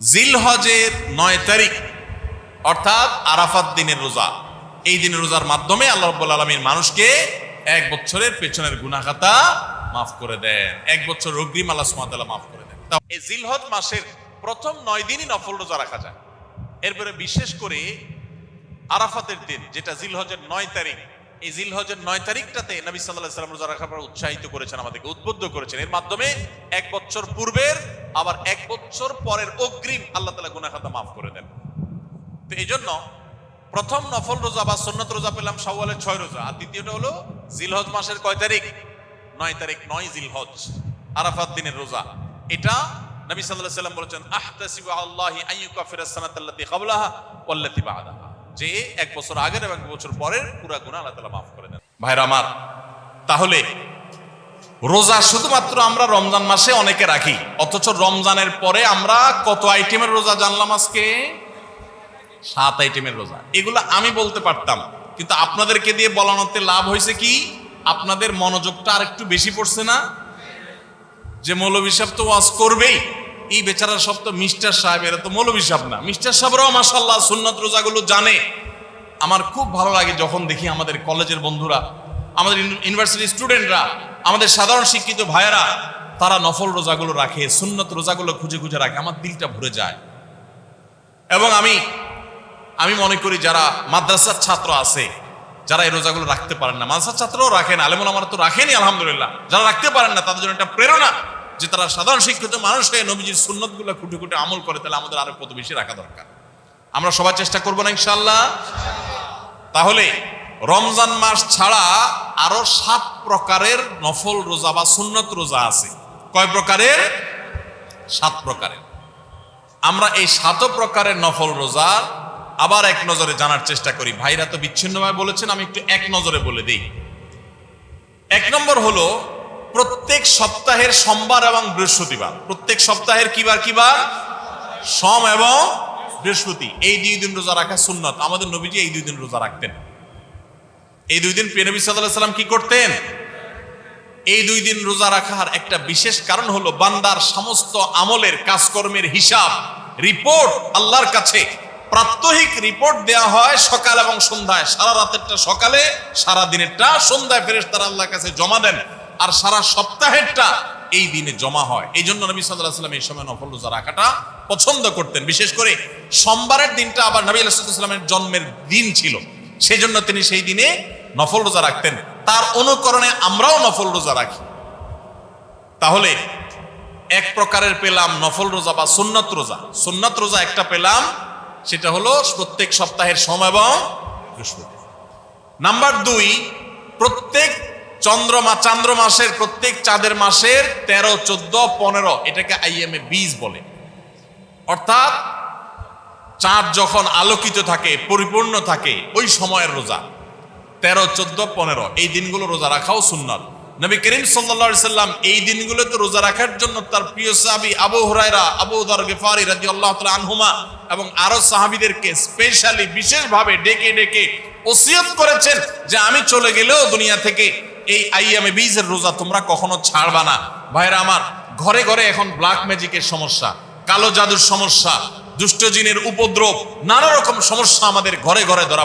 জিল হজের নয় তারিখ, অর্থাৎ আরাফাত দিনের রোজা। এই দিনের রোজার মাধ্যমে আল্লাহ রব্বুল আলমীর মানুষকে এক বছরের পেছনের গুনাখাতা মাফ করে দেন। এক বছর অগ্রিম আল্লাহ সুমাতাল্লাহ মাফ করে দেন। এই জিলহজ মাসের প্রথম নয় দিনই নফল রোজা রাখা যায়। এরপরে বিশেষ করে আরাফাতের দিন, যেটা জিলহজের নয় তারিখ এই জিলহজের নয় তারিখটাতে নবী সাল্লাহ সাল্লাম রোজা রাখার পর উৎসাহিত করেছেন আমাদেরকে, উদ্বুদ্ধ করেছেন। এর মাধ্যমে এক বছর পূর্বের, আবার এক বছর পরের অগ্রিম আল্লাহ তালা গুনাখাতা মাফ করে দেন। তো এই জন্য প্রথম নফল রোজা বা সন্ন্যত রোজা পেলাম শাওয়ালের ছয় রোজা। আর দ্বিতীয়টা হলো জিলহজ মাসের কয় তারিখ? নয় তারিখ, নয় জিলহজ আরাফাত দিনের রোজা। এটা নবী আলাইহি সাল্লাম বলেছেন, আহতাসিবু আল্লাহি আইয়ুকাফিরা সানাতাল্লাতী ক্বাবলাহা ওয়াল্লাতী বা'দাহা। যে এক বছর আগের এবং এক বছর পরের পুরা গুনাহ আল্লাহ তাআলা মাফ করে দেন। ভাইরা আমার, তাহলে রোজা শুধুমাত্র আমরা রমজান মাসে অনেকে রাখি, অথচ রমজানের পরে আমরা কত আইটেমের রোজা জানলাম আজকে? সাত আইটেমের রোজা। এগুলো আমি বলতে পারতাম, কিন্তু আপনাদেরকে দিয়ে বলানোতে লাভ হয়েছে কি? আপনাদের মনোযোগটা আর একটু বেশি পড়ছে না? যে মৌলভী সাহেব তো ওয়াজ করবেই। এই বেচারা সব তো মিস্টার সাহেব, এরা তো মৌলভী সাহেব না। মিস্টার সাহেবরাও মাসাল্লাহ সুন্নত রোজাগুলো জানে। আমার খুব ভালো লাগে যখন দেখি আমাদের কলেজের বন্ধুরা, আমাদের ইউনিভার্সিটি স্টুডেন্টরা, আমাদের সাধারণ শিক্ষিত ভাইয়েরা, তারা নফল রোজাগুলো রাখে, সুন্নত রোজাগুলো খুঁজে খুঁজে রাখে, আমার দিলটা ভরে যায়। এবং আমি আমি মনে করি যারা মাদ্রাসার ছাত্র আছে, যারা এই রোজাগুলো রাখতে পারেন না, মাদ্রাসার ছাত্রও রাখেন, আলেমুল আমার তো রাখেনি আলহামদুলিল্লাহ। যারা রাখতে পারেন না, তাদের জন্য একটা প্রেরণা। যে তারা সাধারণ শিক্ষিত মানুষ হয়ে নবীজির সুন্নতগুলো খুঁটে খুঁটে আমল করে, তাহলে আমাদের আরও কত বেশি রাখা দরকার। আমরা সবার চেষ্টা করব না ইনশাল্লাহ তাহলে রমজান মাস ছাড়া আরও সাত প্রকারের নফল রোজা বা সুন্নত রোজা আছে। কয় প্রকারের? সাত প্রকারের। আমরা এই সাত প্রকারের নফল রোজা আবার এক নজরে জানার চেষ্টা করি। ভাইরা তো বিচ্ছিন্নভাবে বলেছেন, আমি একটু এক নজরে বলে দিই। এক নম্বর হলো প্রত্যেক সপ্তাহের সোমবার এবং বৃহস্পতিবার। প্রত্যেক সপ্তাহের কিবার কিবার? সোম এবং বৃহস্পতি। এই দুই দিন রোজা রাখা সুন্নত। আমাদের নবীজি এই দুই দিন রোজা রাখতেন। এই দুই দিন প্রিয়নবী সাল্লাহ সাল্লাম কি করতেন? এই দুই দিন রোজা রাখার একটা বিশেষ কারণ হলো বান্দার সমস্ত আমলের কাজকর্মের হিসাব, রিপোর্ট আল্লাহর কাছে। প্রাত্যহিক রিপোর্ট দেয়া হয় সকাল এবং সন্ধ্যায়। সারা রাতেরটা সকালে, সারা দিনেরটা সন্ধ্যায় ফেরেস তারা আল্লাহর কাছে জমা দেন। আর সারা সপ্তাহেরটা এই দিনে জমা হয়। এই জন্য নবী সাল্লাহ সাল্লাম এই সময় নফল রোজা রাখাটা পছন্দ করতেন। বিশেষ করে সোমবারের দিনটা আবার নবী আলাইসাল্লামের জন্মের দিন ছিল। সেজন্য তিনি সেই দিনে নফল রোজা রাখতেন। তার অনুকরণে আমরাও নফল রোজা রাখি। তাহলে এক প্রকারের পেলাম নফল রোজা বা সুন্নত রোজা। সুন্নত রোজা একটা পেলাম, সেটা হলো প্রত্যেক সপ্তাহের সোম এবং নাম্বার দুই, প্রত্যেক চন্দ্রমা চান্দ্র মাসের প্রত্যেক চাঁদের মাসের তেরো, চোদ্দ, পনেরো, এটাকে আইএমএ বীজ বলে। অর্থাৎ চাঁদ যখন আলোকিত থাকে, পরিপূর্ণ থাকে, ওই সময়ের রোজা। তেরো, চোদ্দ, পনেরো, এই দিনগুলো রোজা রাখাও সুন্নত। নবী করিম সাল্লা সাল্লাম এই দিনগুলোতে রোজা রাখার জন্য তার প্রিয় সাহাবি আবু হরাইরা আবু দর গেফারি রাজি আল্লাহ আনহুমা এবং আরও সাহাবিদেরকে স্পেশালি বিশেষভাবে ডেকে ডেকে ওসিয়ত করেছেন যে আমি চলে গেলেও দুনিয়া থেকে এই আইয়ামে বীজের রোজা তোমরা কখনো ছাড়বা না। ভাইরা আমার, ঘরে ঘরে এখন ব্ল্যাক ম্যাজিকের সমস্যা, কালো জাদুর সমস্যা দুষ্টজিনের উপদ্রব, নানা রকম সমস্যা আমাদের ঘরে ঘরে ধরা